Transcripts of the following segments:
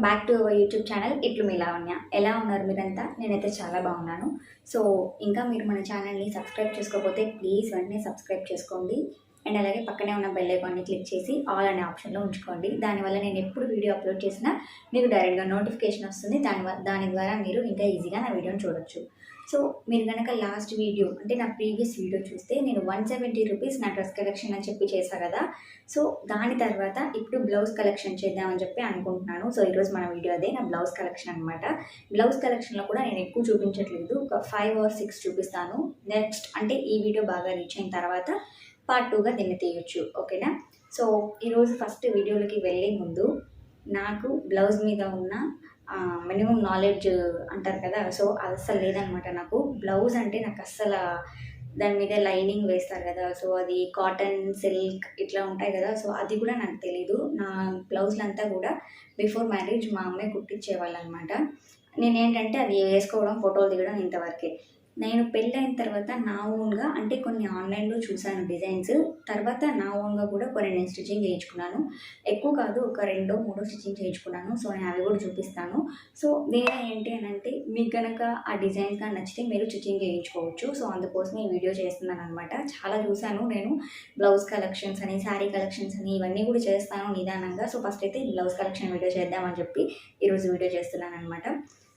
Back to our YouTube channel ఇట్లు మీ లావణ్య ఎలా ఉన్నారు మీరంతా? నేనైతే చాలా బాగున్నాను. సో ఇంకా మీరు మన ఛానల్ని సబ్స్క్రైబ్ చేసుకోకపోతే ప్లీజ్ వెంటనే సబ్స్క్రైబ్ చేసుకోండి. అండ్ అలాగే పక్కనే ఉన్న బెల్ ఐకాన్ని క్లిక్ చేసి ఆల్ అనే ఆప్షన్లో ఉంచుకోండి. దానివల్ల నేను ఎప్పుడు వీడియో అప్లోడ్ చేసినా మీకు డైరెక్ట్గా నోటిఫికేషన్ వస్తుంది. దాని వ- దాని ద్వారా మీరు ఇంకా ఈజీగా నా వీడియోని చూడొచ్చు. సో మీరు కనుక లాస్ట్ వీడియో అంటే నా ప్రీవియస్ వీడియో చూస్తే నేను వన్ సెవెంటీ రూపీస్ నా డ్రెస్ కలెక్షన్ అని చెప్పి చేశా కదా. సో దాని తర్వాత ఇప్పుడు బ్లౌజ్ కలెక్షన్ చేద్దామని చెప్పి అనుకుంటున్నాను. సో ఈరోజు మన వీడియో అదే నా బ్లౌజ్ కలెక్షన్ అనమాట బ్లౌజ్ కలెక్షన్లో కూడా నేను ఎక్కువ చూపించట్లేదు ఒక ఫైవ్ ఆర్ సిక్స్ చూపిస్తాను. నెక్స్ట్ అంటే ఈ వీడియో బాగా రీచ్ అయిన తర్వాత పార్ట్ టూగా దీన్ని తీయొచ్చు ఓకేనా? సో ఈరోజు ఫస్ట్ వీడియోలకి వెళ్ళే ముందు నాకు బ్లౌజ్ మీద ఉన్న మినిమం నాలెడ్జ్ అంటారు కదా సో అది అస్సలు లేదనమాట నాకు. బ్లౌజ్ అంటే నాకు అస్సలు దాని మీద లైనింగ్ వేస్తారు కదా సో అది కాటన్ సిల్క్ ఇట్లా ఉంటాయి కదా సో అది కూడా నాకు తెలీదు. నా బ్లౌజ్లంతా కూడా బిఫోర్ మ్యారేజ్ మా అమ్మాయి కుట్టించేవాళ్ళు అనమాట నేనేంటంటే అది వేసుకోవడం ఫోటోలు దిగడం ఇంతవరకే. నేను పెళ్ళైన తర్వాత నా ఓన్గా అంటే కొన్ని ఆన్లైన్లో చూశాను డిజైన్స్. తర్వాత నా ఓన్గా కూడా కొన్ని నేను స్టిచ్చింగ్ చేయించుకున్నాను. ఎక్కువ కాదు ఒక రెండో మూడో స్టిచ్చింగ్ చేయించుకున్నాను. సో నేను అవి కూడా చూపిస్తాను. సో నేను ఏంటి అని అంటే మీకు కనుక ఆ డిజైన్ కానీ నచ్చితే మీరు స్టిచ్చింగ్ చేయించుకోవచ్చు. సో అందుకోసం ఈ వీడియో చేస్తున్నాను అనమాట చాలా చూశాను నేను. బ్లౌజ్ కలెక్షన్స్ అని శారీ కలెక్షన్స్ అని ఇవన్నీ కూడా చేస్తాను నిదానంగా. సో ఫస్ట్ అయితే బ్లౌజ్ కలెక్షన్ వీడియో చేద్దామని చెప్పి ఈరోజు వీడియో చేస్తున్నాను అనమాట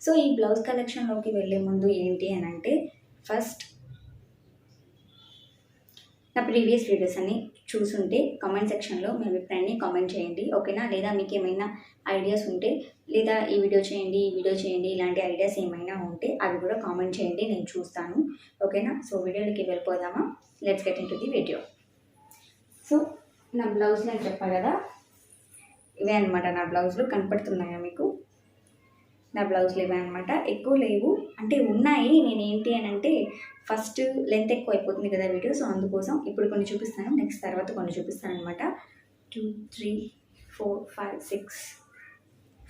సో ఈ బ్లౌజ్ కలెక్షన్లోకి వెళ్ళే ముందు ఏంటి అని అంటే ఫస్ట్ నా ప్రీవియస్ వీడియోస్ అన్ని చూసుంటే కామెంట్ సెక్షన్లో మీ అభిప్రాయాన్ని కామెంట్ చేయండి. ఓకేనా? లేదా మీకు ఏమైనా ఐడియాస్ ఉంటే లేదా ఈ వీడియో చేయండి ఈ వీడియో చేయండి ఇలాంటి ఐడియాస్ ఏమైనా ఉంటే అవి కూడా కామెంట్ చేయండి నేను చూస్తాను. ఓకేనా? సో వీడియోలకి వెళ్ళిపోదామా? Let's get into the video so నా బ్లౌజ్ నేను చెప్పా కదా ఇవే అనమాట నా బ్లౌజ్లు. కనపడుతున్నాయా మీకు? నా బ్లౌజ్లు ఇవే అనమాట ఎక్కువ లేవు. అంటే ఉన్నాయి. నేను ఏంటి అని అంటే ఫస్ట్ లెంత్ ఎక్కువ అయిపోతుంది కదా వీడియో సో అందుకోసం ఇప్పుడు కొన్ని చూపిస్తాను. నెక్స్ట్ తర్వాత కొన్ని చూపిస్తాను అనమాట two three four five six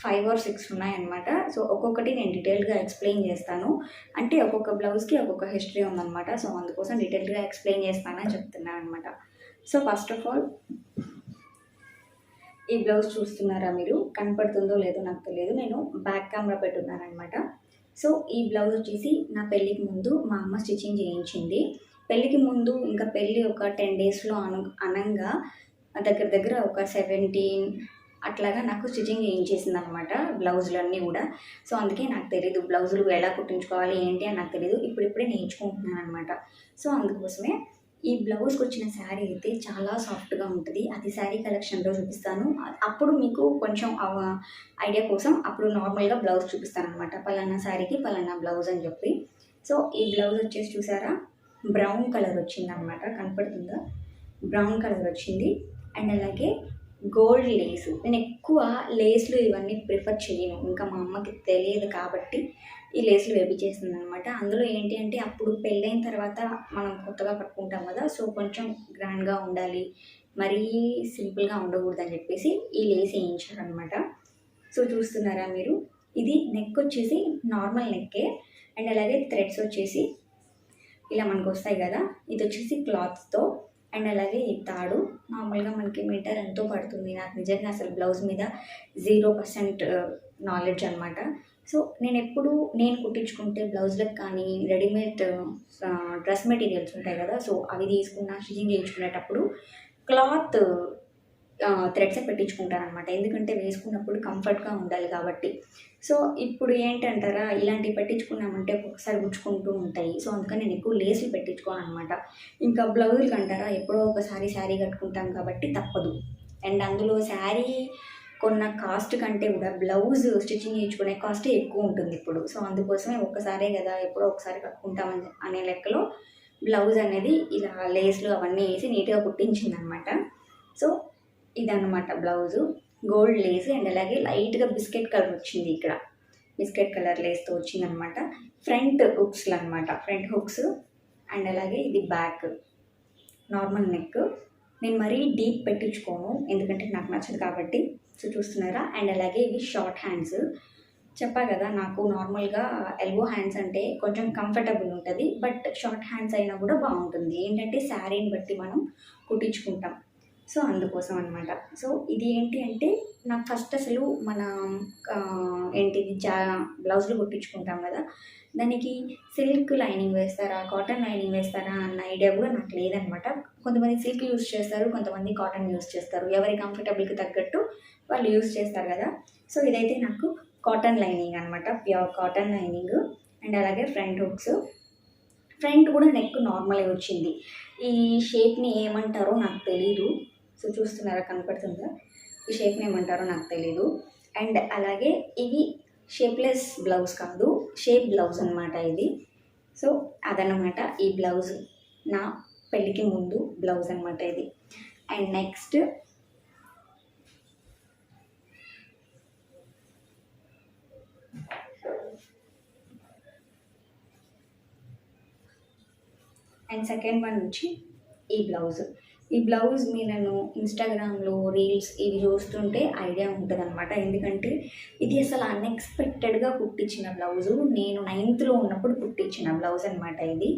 five or six ఉన్నాయన్నమాట సో ఒక్కొక్కటి నేను డీటెయిల్గా ఎక్స్ప్లెయిన్ చేస్తాను. అంటే ఒక్కొక్క బ్లౌజ్కి ఒక్కొక్క హిస్టరీ ఉందన్నమాట సో అందుకోసం డీటెయిల్గా ఎక్స్ప్లెయిన్ చేస్తానని చెప్తున్నాను అనమాట సో ఫస్ట్ ఆఫ్ ఆల్ ఈ బ్లౌజ్ చూస్తున్నారా మీరు? కనపడుతుందో లేదో నాకు తెలియదు. నేను బ్యాక్ కెమెరా పెట్టున్నాను అనమాట సో ఈ బ్లౌజ్ వచ్చేసి నా పెళ్ళికి ముందు మా అమ్మ స్టిచ్చింగ్ చేయించింది. పెళ్ళికి ముందు ఇంకా పెళ్ళి ఒక టెన్ డేస్లో అను అనంగా దగ్గర దగ్గర ఒక సెవెంటీన్ అట్లాగా నాకు స్టిచ్చింగ్ చేయించేసింది అనమాట బ్లౌజులు అన్నీ కూడా. సో అందుకే నాకు తెలియదు బ్లౌజులు ఎలా కుట్టించుకోవాలి ఏంటి అని నాకు తెలియదు ఇప్పుడిప్పుడే నేర్చుకుంటున్నాను అనమాట సో అందుకోసమే ఈ బ్లౌజ్కి వచ్చిన శారీ అయితే చాలా సాఫ్ట్గా ఉంటుంది. అది శారీ కలెక్షన్లో చూపిస్తాను. అప్పుడు మీకు కొంచెం ఐడియా కోసం అప్పుడు నార్మల్గా బ్లౌజ్ చూపిస్తాను అనమాట పలానా శారీకి పలానా బ్లౌజ్ అని చెప్పి. సో ఈ బ్లౌజ్ వచ్చేసి చూసారా? బ్రౌన్ కలర్ వచ్చింది అనమాట కనపడుతుందా? బ్రౌన్ కలర్ వచ్చింది. అండ్ అలాగే గోల్డ్ లేస్. నేను ఎక్కువ లేస్లు ఇవన్నీ ప్రిఫర్ చేయను. ఇంకా మా అమ్మకి తెలియదు కాబట్టి ఈ లేస్లు వేపించేసింది అనమాట అందులో ఏంటి అంటే అప్పుడు పెళ్ళైన తర్వాత మనం కొత్తగా కట్టుకుంటాం కదా సో కొంచెం గ్రాండ్గా ఉండాలి మరీ సింపుల్గా ఉండకూడదని చెప్పేసి ఈ లేస్ వేయించారనమాట. సో చూస్తున్నారా మీరు? ఇది నెక్ వచ్చేసి నార్మల్ నెక్కే అండ్ అలాగే థ్రెడ్స్ వచ్చేసి ఇలా మనకు వస్తాయి కదా ఇది వచ్చేసి క్లాత్తో అండ్ అలాగే ఈ తాడు మామూలుగా మనకి మీటర్ ఎంతో పడుతుంది. నాకు నిజంగా అసలు బ్లౌజ్ మీద జీరో పర్సెంట్ నాలెడ్జ్ అనమాట సో నేను ఎప్పుడు నేను కుట్టించుకుంటే బ్లౌజ్లకు కానీ రెడీమేడ్ డ్రెస్ మెటీరియల్స్ ఉంటాయి కదా సో అవి తీసుకున్న స్టిచింగ్ చేయించుకునేటప్పుడు క్లాత్ థ్రెడ్సే పెట్టించుకుంటాను అనమాట ఎందుకంటే వేసుకున్నప్పుడు కంఫర్ట్గా ఉండాలి కాబట్టి. సో ఇప్పుడు ఏంటంటారా ఇలాంటివి పెట్టించుకున్నామంటే ఒక్కొక్కసారి గుచ్చుకుంటూ ఉంటాయి. సో అందుకని నేను ఎక్కువ లేసులు పెట్టించుకోను అనమాట ఇంకా బ్లౌజులు అంటారా ఎప్పుడో ఒకసారి శారీ కట్టుకుంటాం కాబట్టి తప్పదు. అండ్ అందులో శారీ కొన్న కాస్ట్ కంటే కూడా బ్లౌజ్ స్టిచ్చింగ్ చేయించుకునే కాస్ట్ ఎక్కువ ఉంటుంది ఇప్పుడు. సో అందుకోసమే ఒక్కసారే కదా ఎప్పుడో ఒకసారి కట్టుకుంటామని అనే లెక్కలో బ్లౌజ్ అనేది ఇలా లేస్లు అవన్నీ వేసి నీట్గా కుట్టించింది అనమాట సో ఇదన్నమాట బ్లౌజు. గోల్డ్ లేస్ అండ్ అలాగే లైట్గా బిస్కెట్ కలర్ వచ్చింది ఇక్కడ. బిస్కెట్ కలర్ లేస్తో వచ్చిందనమాట ఫ్రంట్ హుక్స్లు అనమాట ఫ్రంట్ హుక్స్ అండ్ అలాగే ఇది బ్యాక్. Normal neck. నేను మరీ డీప్ పెట్టించుకోను ఎందుకంటే నాకు నచ్చదు కాబట్టి. సో చూస్తున్నారా? అండ్ అలాగే ఇవి షార్ట్ హ్యాండ్స్. చెప్పా కదా నాకు నార్మల్గా ఎల్బో హ్యాండ్స్ అంటే కొంచెం కంఫర్టబుల్ ఉంటుంది బట్ షార్ట్ హ్యాండ్స్ అయినా కూడా బాగుంటుంది. ఏంటంటే శారీని బట్టి మనం కుట్టించుకుంటాం. సో అందుకోసం అనమాట సో ఇది ఏంటి అంటే నాకు ఫస్ట్ అసలు మన ఏంటిది జా బ్లౌజులు కుట్టించుకుంటాం కదా దానికి సిల్క్ లైనింగ్ వేస్తారా కాటన్ లైనింగ్ వేస్తారా అన్న ఐడియా కూడా నాకు లేదనమాట కొంతమంది సిల్క్ యూస్ చేస్తారు కొంతమంది కాటన్ యూస్ చేస్తారు. ఎవరి కంఫర్టబుల్కి తగ్గట్టు వాళ్ళు యూస్ చేస్తారు కదా. సో ఇదైతే నాకు కాటన్ లైనింగ్ అనమాట ప్యూర్ కాటన్ లైనింగ్ అండ్ అలాగే ఫ్రంట్ హుక్స్ ఫ్రంట్ కూడా నెక్ నార్మల్గా వచ్చింది. ఈ షేప్ని ఏమంటారో నాకు తెలీదు. సో చూస్తున్నారా? కనపడుతుందా? ఈ షేప్ని ఏమంటారో నాకు తెలీదు. అండ్ అలాగే ఇవి షేప్లెస్ బ్లౌజ్ కాదు షేప్ బ్లౌజ్ అనమాట ఇది. సో అదనమాట ఈ బ్లౌజ్. నా పెళ్ళికి ముందు బ్లౌజ్ అనమాట ఇది. And next and second one వచ్చి ఈ బ్లౌజ్. ఈ బ్లౌజ్ మీరు ఇన్స్టాగ్రామ్లో రీల్స్ ఇవి చూస్తుంటే ఐడియా ఉంటుంది అనమాట ఎందుకంటే ఇది అసలు అన్ఎక్స్పెక్టెడ్గా కుట్టించిన బ్లౌజు. నేను నైన్త్లో ఉన్నప్పుడు కుట్టించిన బ్లౌజ్ అనమాట ఇది.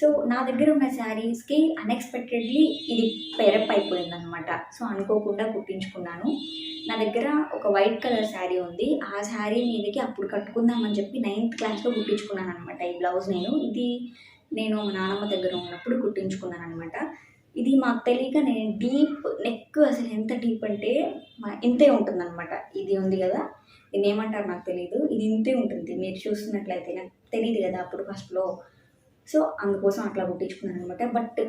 సో నా దగ్గర ఉన్న శారీస్కి అన్ఎక్స్పెక్టెడ్లీ ఇది పెరప్ అయిపోయింది అనమాట సో అనుకోకుండా కుట్టించుకున్నాను. నా దగ్గర ఒక వైట్ కలర్ శారీ ఉంది. ఆ శారీ మీదకి అప్పుడు కట్టుకుందామని చెప్పి నైన్త్ క్లాస్లో కుట్టించుకున్నాను అనమాట ఈ బ్లౌజ్ నేను. ఇది నేను మా నాన్నమ్మ దగ్గర ఉన్నప్పుడు కుట్టించుకున్నాను అనమాట ఇది మాకు తెలియక నేను డీప్ నెక్ అసలు ఎంత డీప్ అంటే ఇంతే ఉంటుంది అనమాట ఇది ఉంది కదా దీన్ని ఏమంటారు నాకు తెలియదు ఇది ఇంతే ఉంటుంది. మీరు చూస్తున్నట్లయితే నాకు తెలియదు కదా అప్పుడు ఫస్ట్లో సో అందుకోసం అట్లా కుట్టించుకున్నాను అనమాట బట్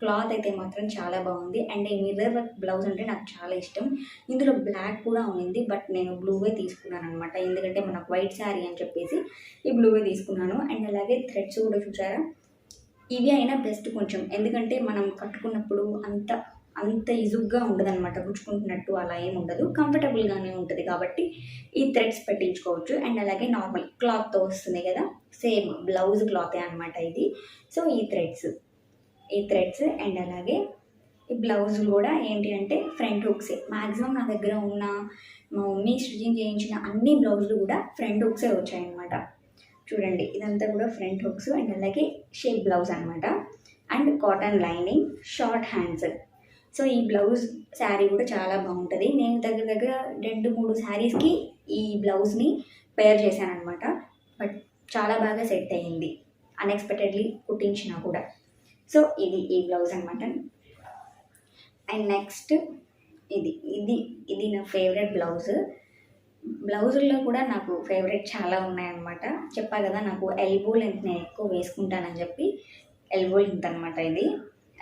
క్లాత్ అయితే మాత్రం చాలా బాగుంది. అండ్ ఈ మిర్రర్ వర్క్ బ్లౌజ్ అంటే నాకు చాలా ఇష్టం. ఇందులో బ్లాక్ కూడా ఉంది బట్ నేను బ్లూవే తీసుకున్నాను అనమాట ఎందుకంటే మనకు వైట్ శారీ అని చెప్పేసి ఈ బ్లూవే తీసుకున్నాను. అండ్ అలాగే థ్రెడ్స్ కూడా చూసారా? ఇవి అయినా బెస్ట్ కొంచెం. ఎందుకంటే మనం కట్టుకున్నప్పుడు అంత అంత ఇజుగ్గా ఉండదు అనమాట గుచ్చుకుంటున్నట్టు అలా ఏమి ఉండదు. కంఫర్టబుల్గానే ఉంటుంది కాబట్టి ఈ థ్రెడ్స్ పెట్టించుకోవచ్చు. అండ్ అలాగే నార్మల్ క్లాత్తో వస్తుంది కదా. సేమ్ బ్లౌజ్ క్లాతే అనమాట ఇది. సో ఈ థ్రెడ్స్ ఈ థ్రెడ్స్ అండ్ అలాగే ఈ బ్లౌజ్ కూడా ఏంటి అంటే ఫ్రంట్ హుక్సే మ్యాక్సిమం నా దగ్గర ఉన్న మా మమ్మీ స్టిచింగ్ చేయించిన అన్ని బ్లౌజులు కూడా ఫ్రంట్ హుక్సే వచ్చాయన్నమాట. చూడండి ఇదంతా కూడా ఫ్రంట్ హుక్స్ అండ్ అలాగే షేప్ బ్లౌజ్ అనమాట and cotton lining short hands. So ఈ బ్లౌజ్ శారీ కూడా చాలా బాగుంటుంది. నేను దగ్గర దగ్గర రెండు మూడు శారీస్కి ఈ బ్లౌజ్ని పేర్ చేశాను అనమాట బట్ చాలా బాగా సెట్ అయ్యింది. అన్ఎక్స్పెక్టెడ్లీ కుట్టించినా కూడా. సో ఇది ఈ బ్లౌజ్ అనమాట అండ్ నెక్స్ట్ ఇది ఇది ఇది నా ఫేవరెట్ బ్లౌజ్. బ్లౌజుల్లో కూడా నాకు ఫేవరెట్ చాలా ఉన్నాయన్నమాట. చెప్పా కదా నాకు ఎల్బో లెంత్ నేను ఎక్కువ వేసుకుంటానని చెప్పి ఎల్బో లెంత్ అనమాట ఇది.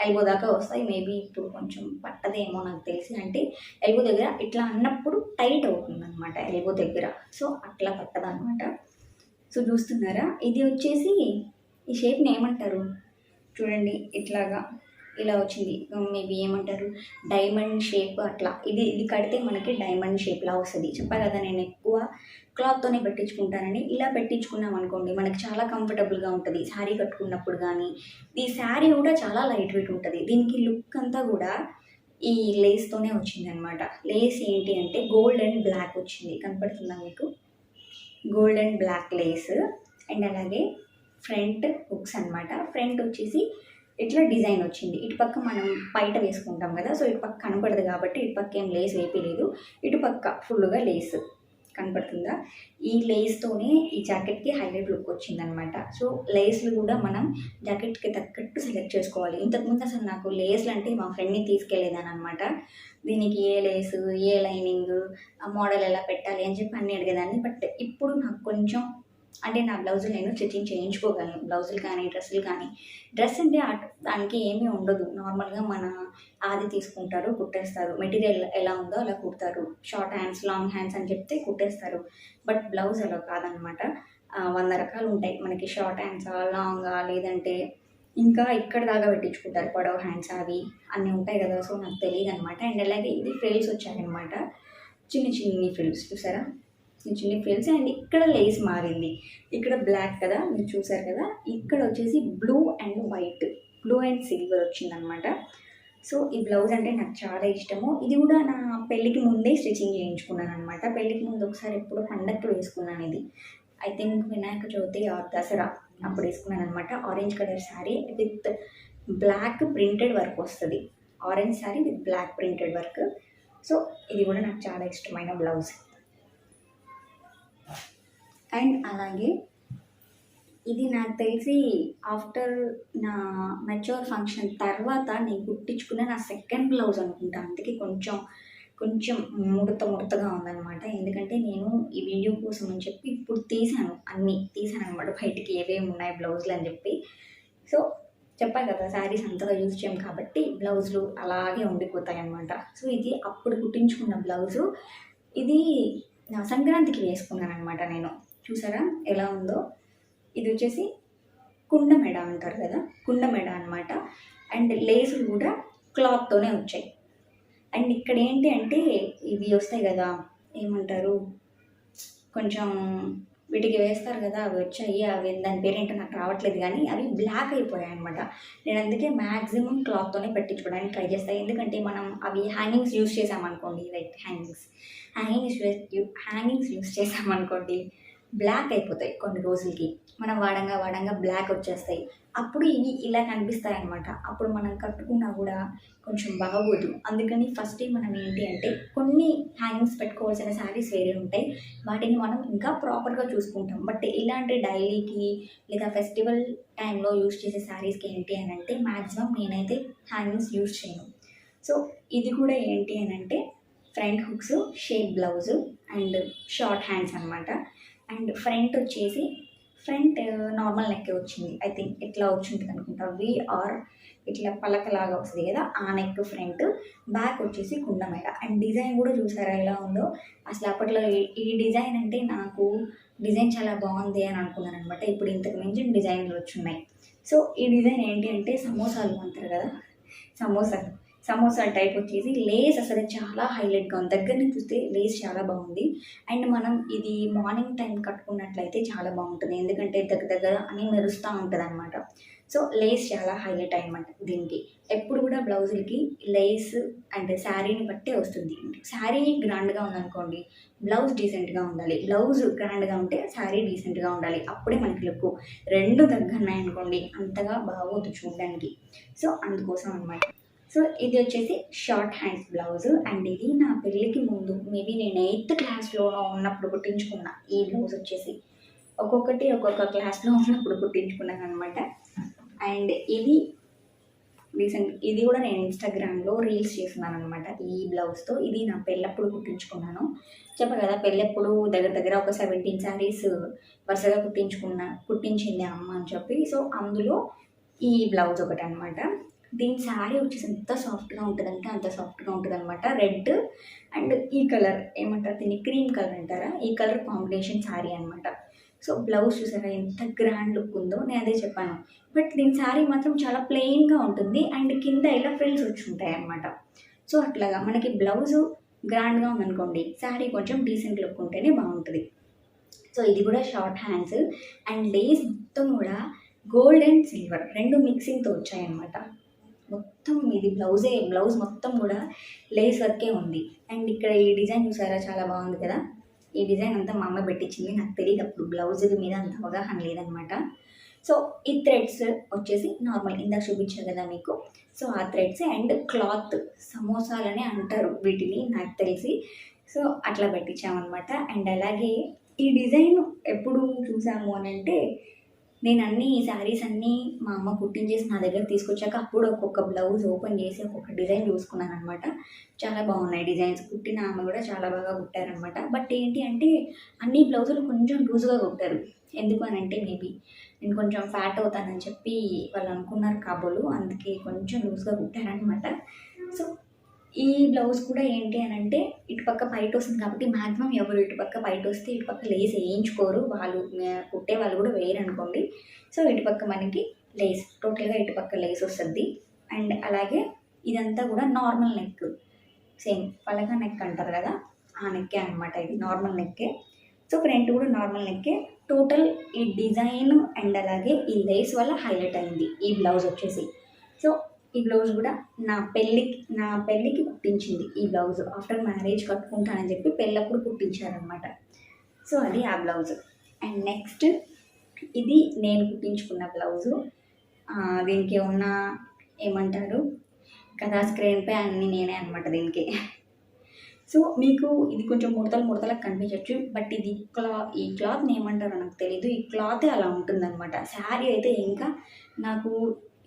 ఎల్బో దాకా వస్తాయి మేబీ ఇప్పుడు కొంచెం పట్టదేమో నాకు తెలిసి. అంటే ఎల్బో దగ్గర ఇట్లా అన్నప్పుడు టైట్ అవుతుంది అనమాట ఎల్బో దగ్గర. సో అట్లా పట్టదనమాట సో చూస్తున్నారా? ఇది వచ్చేసి ఈ షేప్ని ఏమంటారు? చూడండి ఇట్లాగా. ఇలా వచ్చింది. మేబీ ఏమంటారు? డైమండ్ షేప్ అట్లా. ఇది ఇది కడితే మనకి డైమండ్ షేప్లా వస్తుంది. చెప్పా కదా నేను ఎక్కువ క్లాత్తోనే పెట్టించుకుంటానని. ఇలా పెట్టించుకున్నాం అనుకోండి మనకి చాలా కంఫర్టబుల్గా ఉంటుంది. శారీ కట్టుకున్నప్పుడు కానీ ఈ శారీ కూడా చాలా లైట్ వెయిట్ ఉంటుంది. దీనికి లుక్ అంతా కూడా ఈ లేస్తోనే వచ్చింది అనమాట లేస్ ఏంటి అంటే గోల్డ్ అండ్ బ్లాక్ వచ్చింది. కనపడుతుందా మీకు? Gold and black lace and అలాగే ఫ్రంట్ హుక్స్ అన్నమాట. ఫ్రంట్ వచ్చేసి ఇట్లా డిజైన్ వచ్చింది? ఇటు పక్క మనం బయట వేసుకుంటాం కదా సో ఇటు పక్క కనపడదు కాబట్టి ఇటు పక్క ఏం లేస్ వేపలేదు ఇటు పక్క ఫుల్గా లేస్. కనపడుతుందా? ఈ లేస్తోనే ఈ జాకెట్కి హైలైట్ లుక్ వచ్చిందనమాట. సో లేస్లు కూడా మనం జాకెట్కి తగ్గట్టు సెలెక్ట్ చేసుకోవాలి. ఇంతకుముందు అసలు నాకు లేస్లు అంటే మా ఫ్రెండ్ని తీసుకెళ్ళేదాని అనమాట దీనికి ఏ లేసు ఏ లైనింగ్ ఆ మోడల్ ఎలా పెట్టాలి అని చెప్పి అన్ని అడిగేదాన్ని. బట్ ఇప్పుడు నాకు కొంచెం అంటే నా బ్లౌజులు నేను స్టిచ్చింగ్ చేయించుకోగలను బ్లౌజులు కానీ డ్రెస్సులు కానీ. డ్రెస్ అంటే దానికి ఏమీ ఉండదు. నార్మల్గా మన ఆది తీసుకుంటారు కుట్టేస్తారు. మెటీరియల్ ఎలా ఉందో అలా కుడతారు. షార్ట్ హ్యాండ్స్ లాంగ్ హ్యాండ్స్ అని చెప్తే కుట్టేస్తారు. బట్ బ్లౌజ్ అలా కాదనమాట. వంద రకాలు ఉంటాయి. మనకి షార్ట్ హ్యాండ్సా లాంగా లేదంటే ఇంకా ఇక్కడ దాకా పెట్టించుకుంటారు. పొడవ హ్యాండ్స్ అవి అన్నీ ఉంటాయి కదా. సో నాకు తెలియదు అనమాట అండ్ అలాగే ఇది ఫ్రిల్స్ వచ్చాయన్నమాట చిన్న చిన్ని ఫ్రిల్స్ చూసారా? చిన్న చిన్న ఫ్రిల్స్ అండ్ ఇక్కడ లేస్ మారింది. ఇక్కడ బ్లాక్ కదా మీరు చూసారు కదా? ఇక్కడ వచ్చేసి blue and white blue and silver వచ్చిందనమాట సో ఈ బ్లౌజ్ అంటే నాకు చాలా ఇష్టము. ఇది కూడా నా పెళ్ళికి ముందే స్టిచ్చింగ్ చేయించుకున్నాను అనమాట పెళ్ళికి ముందు ఒకసారి ఎప్పుడో పండక్కి వేసుకున్నాను ఇది. I think Vinayaka Chavithi or Dasara అప్పుడు వేసుకున్నాను అనమాట orange colour sari with black printed work వస్తుంది. Orange sari with black printed work so ఇది కూడా నాకు చాలా ఇష్టమైన బ్లౌజ్ అండ్ అలాగే ఇది నాకు తెలిసి ఆఫ్టర్ నా మెచ్యూర్ ఫంక్షన్ తర్వాత నేను కుట్టించుకున్న నా సెకండ్ బ్లౌజ్ అనుకుంటా. అందుకే కొంచెం కొంచెం ముడత ముడతగా ఉందన్నమాట. ఎందుకంటే నేను ఈ వీడియో కోసం అని చెప్పి ఇప్పుడు తీసాను. అన్నీ తీసాను అనమాట బయటికి ఏవేమి ఉన్నాయి బ్లౌజులు అని చెప్పి. సో చెప్పాను కదా శారీస్ అంతగా యూజ్ చేయం కాబట్టి బ్లౌజులు అలాగే ఉండిపోతాయి అనమాట సో ఇది అప్పుడు కుట్టించుకున్న బ్లౌజు ఇది సంక్రాంతికి వేసుకున్నాను అనమాట నేను. చూసారా? ఎలా ఉందో? ఇది వచ్చేసి కుండ మెడ అంటారు కదా? కుండ మెడ అనమాట అండ్ లేసులు కూడా క్లాత్తోనే వచ్చాయి. అండ్ ఇక్కడ ఏంటి అంటే ఇవి వస్తాయి కదా? ఏమంటారు? కొంచెం వీటికి వేస్తారు కదా అవి వచ్చాయి అవి దాని పేరేంటో నాకు రావట్లేదు కానీ అవి బ్లాక్ అయిపోయాయి అనమాట నేను అందుకే మ్యాక్సిమం క్లాత్తోనే పెట్టించుకోవడానికి ట్రై చేస్తాను ఎందుకంటే మనం అవి హ్యాంగింగ్స్ యూస్ చేసామనుకోండి like hangings hangings hangings use చేసామనుకోండి బ్లాక్ అయిపోతాయి కొన్ని రోజులకి. మనం వాడంగా వాడంగా బ్లాక్ వచ్చేస్తాయి. అప్పుడు ఇవి ఇలా కనిపిస్తాయి అనమాట అప్పుడు మనం కట్టుకున్నా కూడా కొంచెం బాగోదు. అందుకని ఫస్ట్ మనం ఏంటి అంటే కొన్ని హ్యాంగింగ్స్ పెట్టుకోవాల్సిన శారీస్ వేరే ఉంటాయి. వాటిని మనం ఇంకా ప్రాపర్గా చూసుకుంటాం. బట్ ఇలాంటి డైలీకి లేదా ఫెస్టివల్ టైంలో యూస్ చేసే శారీస్కి ఏంటి అని అంటే మ్యాక్సిమం నేనైతే హ్యాంగింగ్స్ యూజ్ చేయను. సో ఇది కూడా ఏంటి అని అంటే front hooks shape blouse and short hands అనమాట అండ్ ఫ్రంట్ వచ్చేసి ఫ్రంట్ నార్మల్ నెక్ వచ్చింది. ఐ థింక్ ఇట్లా వచ్చింది అనుకుంటా. విఆర్ ఇట్లా పలకలాగా వస్తుంది కదా ఆ నెక్ ఫ్రంట్. బ్యాక్ వచ్చేసి కుండమేడ అండ్ డిజైన్ కూడా చూసారా ఎలా ఉందో? అసలు అప్పట్లో ఈ- ఈ డిజైన్ అంటే నాకు డిజైన్ చాలా బాగుంది అని అనుకున్నాను అనమాట ఇప్పుడు ఇంతకు మించిన డిజైన్లు వచ్చున్నాయి. సో ఈ డిజైన్ ఏంటి అంటే సమోసాలు అంటారు కదా సమోసాలు సమోసా టైప్ వచ్చేసి లేస్ అసలు చాలా హైలైట్గా ఉంది. దగ్గర నుంచి చూస్తే లేస్ చాలా బాగుంది. అండ్ మనం ఇది మార్నింగ్ టైం కట్టుకున్నట్లయితే చాలా బాగుంటుంది. ఎందుకంటే దగ్గర దగ్గర అని మెరుస్తూ ఉంటుంది అనమాట సో లేస్ చాలా హైలైట్ అనమాట దీనికి. ఎప్పుడు కూడా బ్లౌజులకి లేస్ అండ్ శారీని బట్టే వస్తుంది. శారీ గ్రాండ్గా ఉందనుకోండి బ్లౌజ్ డీసెంట్గా ఉండాలి. బ్లౌజ్ గ్రాండ్గా ఉంటే శారీ డీసెంట్గా ఉండాలి. అప్పుడే మనకి లుక్ రెండు దగ్గర అనుకోండి అంతగా బాగోదు చూడడానికి. సో అందుకోసం అనమాట సో ఇది వచ్చేసి షార్ట్ హ్యాండ్స్ బ్లౌజ్ అండ్ ఇది నా పెళ్ళికి ముందు మేబీ నేను ఎయిత్ క్లాస్లో ఉన్నప్పుడు కుట్టించుకున్న ఈ బ్లౌజ్ వచ్చేసి. ఒక్కొక్కటి ఒక్కొక్క క్లాస్లో ఉన్నప్పుడు కుట్టించుకున్నాను అనమాట అండ్ ఇది రీసెంట్ ఇది కూడా నేను ఇన్స్టాగ్రామ్లో రీల్స్ చేస్తున్నాను అనమాట ఈ బ్లౌజ్తో ఇది నా పెళ్ళప్పుడు కుట్టించుకున్నాను. చెప్పా కదా పెళ్ళప్పుడు దగ్గర దగ్గర ఒక సెవెంటీన్ శారీస్ వరుసగా కుట్టించుకున్న కుట్టించింది అమ్మ అని చెప్పి. సో అందులో ఈ బ్లౌజ్ ఒకటి అనమాట దీని శారీ వచ్చేసి ఎంత సాఫ్ట్గా ఉంటుందంటే అంత సాఫ్ట్గా ఉంటుంది అనమాట రెడ్ అండ్ ఈ కలర్ ఏమంటారు? దీన్ని క్రీమ్ కలర్ అంటారా? ఈ కలర్ కాంబినేషన్ శారీ అనమాట సో బ్లౌజ్ చూసారా? ఎంత గ్రాండ్ లుక్ ఉందో నేను అదే చెప్పాను. బట్ దీని శారీ మాత్రం చాలా ప్లెయిన్గా ఉంటుంది అండ్ కింద ఇలా ఫ్రిల్స్ వచ్చి ఉంటాయి అనమాట సో అట్లాగా మనకి బ్లౌజు గ్రాండ్గా ఉందనుకోండి శారీ కొంచెం డీసెంట్ లుక్ ఉంటేనే బాగుంటుంది. సో ఇది కూడా షార్ట్ హ్యాండ్స్ అండ్ లేస్ మొత్తం కూడా గోల్డ్ అండ్ సిల్వర్ రెండు మిక్సింగ్తో వచ్చాయన్నమాట. మొత్తం ఇది బ్లౌజే బ్లౌజ్ మొత్తం కూడా లేస్ వర్కే ఉంది. అండ్ ఇక్కడ ఈ డిజైన్ చూసారా? చాలా బాగుంది కదా? ఈ డిజైన్ అంతా మా అమ్మ పెట్టించింది. నాకు తెలియదు అప్పుడు బ్లౌజ్ మీద అంత అవగాహన లేదనమాట. సో ఈ థ్రెడ్స్ వచ్చేసి నార్మల్ ఇందాక చూపించాను కదా మీకు. సో ఆ థ్రెడ్స్ అండ్ క్లాత్ సమోసాలనే అంటారు వీటిని నాకు తెలిసి. సో అట్లా పెట్టించామన్నమాట. అండ్ అలాగే ఈ డిజైన్ ఎప్పుడు చూసాము అని అంటే నేను అన్ని శారీస్ అన్నీ మా అమ్మ కుట్టించేసి నా దగ్గర తీసుకొచ్చాక అప్పుడు ఒక్కొక్క బ్లౌజ్ ఓపెన్ చేసి ఒక్కొక్క డిజైన్ చూసుకున్నాను అనమాట చాలా బాగున్నాయి డిజైన్స్ కుట్టిన ఆమె కూడా చాలా బాగా కుట్టారనమాట బట్ ఏంటి అంటే అన్ని బ్లౌజులు కొంచెం లూజ్గా కుట్టారు. ఎందుకు అని అంటే మేబీ నేను కొంచెం ఫ్యాట్ అవుతానని చెప్పి వాళ్ళు అనుకున్నారు కాబోలు అందుకే కొంచెం లూజ్గా కుట్టారనమాట సో ఈ బ్లౌజ్ కూడా ఏంటి అని అంటే ఇటుపక్క బయట వస్తుంది కాబట్టి మాక్సిమం ఎవరు ఇటుపక్క బయట వస్తే ఇటుపక్క లేస్ వేయించుకోరు. వాళ్ళు కుట్టే వాళ్ళు కూడా వేయరు అనుకోండి. సో ఇటుపక్క మనకి లేస్ టోటల్గా ఇటుపక్క లేస్ వస్తుంది. అండ్ అలాగే ఇదంతా కూడా నార్మల్ నెక్. సేమ్ పలక నెక్ అంటారు కదా ఆ నెక్కే అనమాట ఇది నార్మల్ నెక్కే. సో ఫ్రంట్ కూడా నార్మల్ నెక్కే. టోటల్ ఈ డిజైన్ అండ్ అలాగే ఈ లేస్ వల్ల హైలైట్ అయింది ఈ బ్లౌజ్ వచ్చేసి. సో ఈ బ్లౌజ్ కూడా నా పెళ్ళికి నా పెళ్ళికి కుట్టించింది ఈ బ్లౌజ్. ఆఫ్టర్ మ్యారేజ్ కట్టుకుంటానని చెప్పి పెళ్ళప్పుడు కుట్టించారనమాట సో అది ఆ బ్లౌజ్. అండ్ నెక్స్ట్ ఇది నేను కుట్టించుకున్న బ్లౌజు. దీనికి ఉన్న ఏమంటారు? కదా స్క్రీన్ పే అన్నీ నేనే అనమాట దీనికి. సో మీకు ఇది కొంచెం ముడతలు ముడతలకు కనిపించవచ్చు బట్ ఇది క్లా ఈ క్లాత్ ఏమంటారో నాకు తెలీదు. ఈ క్లాతే అలా ఉంటుందన్నమాట. శారీ అయితే ఇంకా నాకు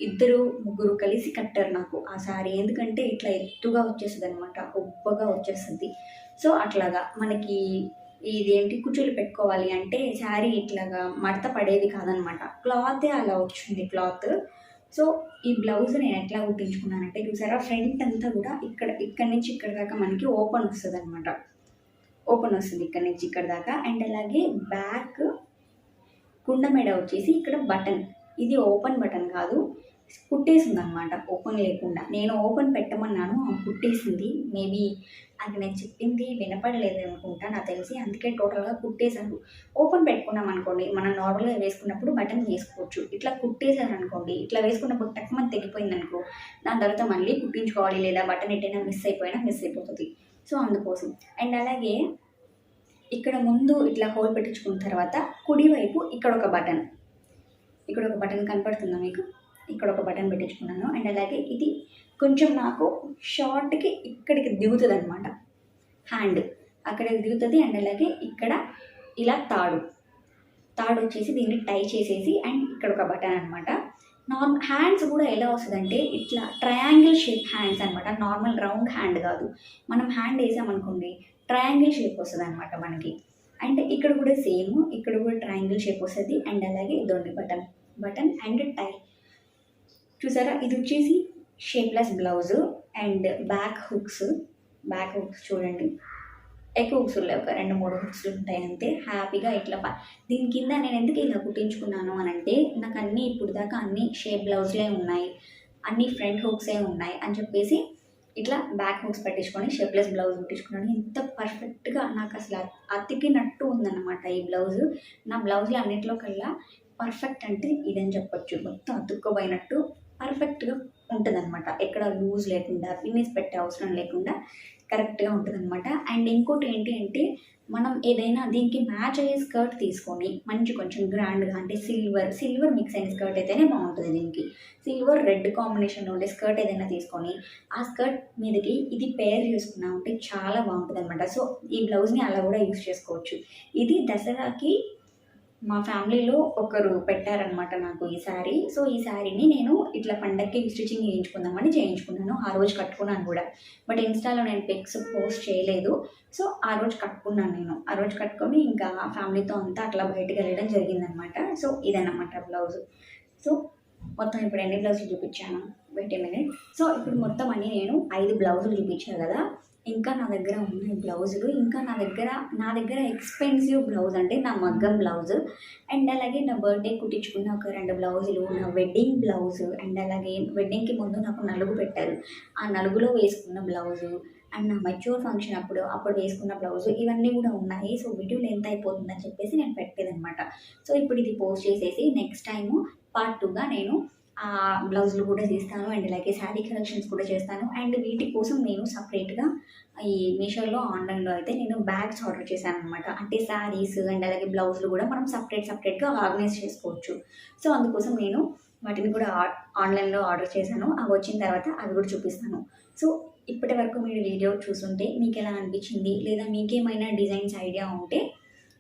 ఇద్దరు ముగ్గురు కలిసి కట్టారు నాకు ఆ శారీ ఎందుకంటే ఇట్లా ఎత్తుగా వచ్చేస్తుంది అనమాట ఉబ్బగా వచ్చేస్తుంది. సో అట్లాగా మనకి ఇదేంటి కుచ్చులు పెట్టుకోవాలి అంటే శారీ ఇట్లాగా మడత పడేది కాదనమాట క్లాతే అలా వచ్చింది క్లాత్. సో ఈ బ్లౌజ్ నేను ఎట్లా కుట్టించుకున్నానంటే చూసారా ఫ్రంట్ అంతా కూడా ఇక్కడ ఇక్కడ నుంచి ఇక్కడ దాకా మనకి ఓపెన్ వస్తుంది అనమాట ఓపెన్ వస్తుంది ఇక్కడ నుంచి ఇక్కడ దాకా. అండ్ అలాగే బ్యాక్ కుండ మెడ వచ్చేసి ఇక్కడ బటన్. ఇది ఓపెన్ బటన్ కాదు కుట్టేసింది అనమాట ఓపెన్ లేకుండా. నేను ఓపెన్ పెట్టమన్నాను ఆమె కుట్టేసింది మేబీ అది నేను చెప్పింది వినపడలేదు అనుకుంటా నాకు తెలిసి. అందుకే టోటల్గా కుట్టేశారు ఓపెన్ పెట్టుకున్నాం అనుకోండి మనం నార్మల్గా వేసుకున్నప్పుడు బటన్ వేసుకోవచ్చు. ఇట్లా కుట్టేశారు అనుకోండి ఇట్లా వేసుకున్నప్పుడు టక్మని తెగిపోయింది అనుకో దాని తర్వాత మళ్ళీ కుట్టించుకోవాలి లేదా బటన్ ఎట్టైనా మిస్ అయిపోయినా మిస్ అయిపోతుంది. సో అందుకోసం. అండ్ అలాగే ఇక్కడ ముందు ఇట్లా హోల్ పెట్టించుకున్న తర్వాత కుడివైపు ఇక్కడ ఒక బటన్. ఇక్కడ ఒక బటన్ కనపడుతుందా మీకు? ఇక్కడ ఒక బటన్ పెట్టించుకున్నాను అండ్ అలాగే ఇది కొంచెం నాకు షార్ట్కి ఇక్కడికి దిగుతుంది అనమాట హ్యాండ్ అక్కడికి దిగుతుంది. అండ్ అలాగే ఇక్కడ ఇలా తాడు. తాడు వచ్చేసి దీన్ని టై చేసేసి అండ్ ఇక్కడ ఒక బటన్ అనమాట నార్మల్ హ్యాండ్స్ కూడా ఎలా వస్తుందంటే ఇట్లా ట్రయాంగిల్ షేప్ హ్యాండ్స్ అనమాట నార్మల్ రౌండ్ హ్యాండ్ కాదు. మనం హ్యాండ్ వేసామనుకోండి ట్రయాంగిల్ షేప్ వస్తుంది అనమాట మనకి. అండ్ ఇక్కడ కూడా సేమ్ ఇక్కడ కూడా ట్రయాంగిల్ షేప్ వస్తుంది. అండ్ అలాగే ఇదొండి బటన్. Button and tie. చూసారా? ఇది వచ్చేసి shapeless blouse and back hooks back hooks చూడండి. ఎక్కువ హుక్స్ లేవు ఒక రెండు మూడు హుక్స్ ఉంటాయి అంతే. హ్యాపీగా ఇట్లా దీని కింద నేను ఎందుకు ఇలా కుట్టించుకున్నాను అని అంటే నాకు అన్నీ ఇప్పుడు దాకా అన్ని షేప్ బ్లౌజ్లే ఉన్నాయి. అన్ని ఫ్రంట్ హుక్సే ఉన్నాయి అని చెప్పేసి ఇట్లా బ్యాక్ హుక్స్ పెట్టించుకొని షేప్లెస్ బ్లౌజ్ కుట్టించుకున్నాను. ఇంత పర్ఫెక్ట్గా నాకు అసలు అతికినట్టు ఉందన్నమాట ఈ బ్లౌజ్ నా బ్లౌజ్లో అన్నింటిలో కల్లా పర్ఫెక్ట్ అంటే ఇదని చెప్పొచ్చు. మొత్తం అతుక్కుపోయినట్టు పర్ఫెక్ట్గా ఉంటుంది అనమాట ఎక్కడ లూజ్ లేకుండా ఫినిష్ పెట్టే అవసరం లేకుండా కరెక్ట్గా ఉంటుంది అనమాట అండ్ ఇంకోటి ఏంటి అంటే మనం ఏదైనా దీనికి మ్యాచ్ అయ్యే స్కర్ట్ తీసుకొని మంచి కొంచెం గ్రాండ్గా అంటే సిల్వర్ సిల్వర్ మిక్స్ అయిన స్కర్ట్ అయితేనే బాగుంటుంది దీనికి. సిల్వర్ రెడ్ కాంబినేషన్లో ఉండే స్కర్ట్ ఏదైనా తీసుకొని ఆ స్కర్ట్ మీదకి ఇది పేర్ చేసుకున్నా ఉంటే చాలా బాగుంటుంది అనమాట సో ఈ బ్లౌజ్ని అలా కూడా యూస్ చేసుకోవచ్చు. ఇది దసరాకి మా ఫ్యామిలీలో ఒకరు పెట్టారనమాట నాకు ఈ శారీ సో ఈ శారీని నేను ఇట్లా పండక్కి స్టిచ్చింగ్ చేయించుకుందామని చేయించుకున్నాను. ఆ రోజు కట్టుకున్నాను కూడా. బట్ ఇన్స్టాలో నేను పిక్స్ పోస్ట్ చేయలేదు. సో ఆ రోజు కట్టుకున్నాను నేను. ఆ రోజు కట్టుకొని ఇంకా ఫ్యామిలీతో అంతా అట్లా బయటకు వెళ్ళడం జరిగిందనమాట సో ఇదన్నమాట బ్లౌజ్. సో మొత్తం ఇప్పుడు ఎన్ని బ్లౌజులు చూపించాను? వెయిట్ ఏ మినిట్ సో ఇప్పుడు మొత్తం అన్నీ నేను ఐదు బ్లౌజులు చూపించాను కదా. ఇంకా నా దగ్గర ఉన్నాయి బ్లౌజులు. ఇంకా నా దగ్గర నా దగ్గర ఎక్స్పెన్సివ్ బ్లౌజ్ అంటే నా మగ్గం బ్లౌజ్ అండ్ అలాగే నా బర్త్డే కుట్టించుకున్న ఒక రెండు బ్లౌజులు నా వెడ్డింగ్ బ్లౌజ్ అండ్ అలాగే వెడ్డింగ్కి ముందు నాకు నలుగు పెట్టారు. ఆ నలుగులో వేసుకున్న బ్లౌజు అండ్ నా మెచ్యూర్ ఫంక్షన్ అప్పుడు అప్పుడు వేసుకున్న బ్లౌజ్ ఇవన్నీ కూడా ఉన్నాయి. సో వీడియో లెంత్ అయిపోతుందని చెప్పేసి నేను పెట్టేదనమాట సో ఇప్పుడు ఇది పోస్ట్ చేసేసి నెక్స్ట్ టైము పార్ట్ టూగా నేను బ్లౌజులు కూడా చేస్తాను అండ్ ఇలాగే శారీ కలెక్షన్స్ కూడా చేస్తాను. అండ్ వీటి కోసం నేను సపరేట్గా ఈ మీషోలో ఆన్లైన్లో అయితే నేను బ్యాగ్స్ ఆర్డర్ చేశాను అనమాట అంటే శారీస్ అండ్ అలాగే బ్లౌజులు కూడా మనం సపరేట్ సపరేట్గా ఆర్గనైజ్ చేసుకోవచ్చు. సో అందుకోసం నేను వాటిని కూడా ఆన్లైన్లో ఆర్డర్ చేశాను. అవి వచ్చిన తర్వాత అవి కూడా చూపిస్తాను. సో ఇప్పటి వరకు మీరు వీడియో చూస్తుంటే మీకు ఎలా అనిపించింది? లేదా మీకేమైనా డిజైన్స్ ఐడియా ఉంటే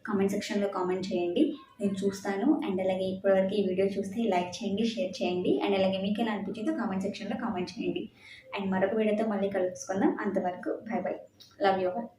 కామెంట్ సెక్షన్లో కామెంట్ చేయండి. నేను చూస్తాను. అండ్ అలాగే ఇప్పటివరకు ఈ వీడియో చూస్తే లైక్ చేయండి షేర్ చేయండి. అండ్ అలాగే మీకు ఎలా అనిపించిందో కామెంట్ సెక్షన్లో కామెంట్ చేయండి. అండ్ మరొక వీడియోతో మళ్ళీ కలుసుకుందాం. అంతవరకు bye bye. Love you all